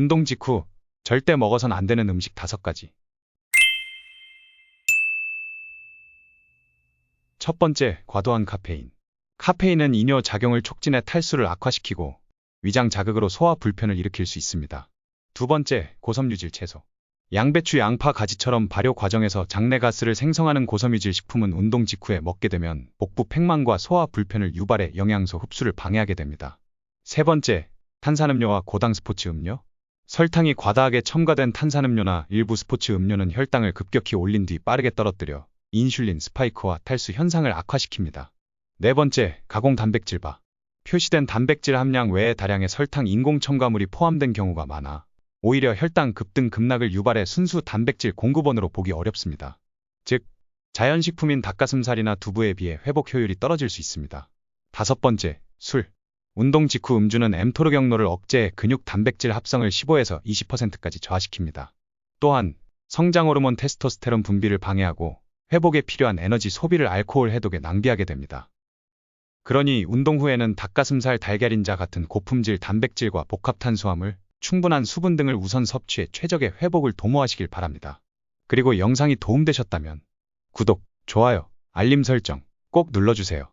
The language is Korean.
운동 직후 절대 먹어선 안 되는 음식 다섯 가지. 첫 번째, 과도한 카페인. 카페인은 이뇨 작용을 촉진해 탈수를 악화시키고 위장 자극으로 소화 불편을 일으킬 수 있습니다. 두 번째, 고섬유질 채소. 양배추, 양파, 가지처럼 발효 과정에서 장내 가스를 생성하는 고섬유질 식품은 운동 직후에 먹게 되면 복부 팽만과 소화 불편을 유발해 영양소 흡수를 방해하게 됩니다. 세 번째, 탄산음료와 고당 스포츠 음료. 설탕이 과다하게 첨가된 탄산음료나 일부 스포츠 음료는 혈당을 급격히 올린 뒤 빠르게 떨어뜨려 인슐린 스파이크와 탈수 현상을 악화시킵니다. 네 번째, 가공 단백질바. 표시된 단백질 함량 외에 다량의 설탕 인공 첨가물이 포함된 경우가 많아 오히려 혈당 급등 급락을 유발해 순수 단백질 공급원으로 보기 어렵습니다. 즉, 자연식품인 닭가슴살이나 두부에 비해 회복 효율이 떨어질 수 있습니다. 다섯 번째, 술. 운동 직후 음주는 m토르 경로를 억제해 근육 단백질 합성을 15에서 20%까지 저하시킵니다. 또한 성장 호르몬 테스토스테론 분비를 방해하고 회복에 필요한 에너지 소비를 알코올 해독에 낭비하게 됩니다. 그러니 운동 후에는 닭가슴살, 달걀인자 같은 고품질 단백질과 복합 탄수화물, 충분한 수분 등을 우선 섭취해 최적의 회복을 도모하시길 바랍니다. 그리고 영상이 도움되셨다면 구독, 좋아요, 알림 설정 꼭 눌러주세요.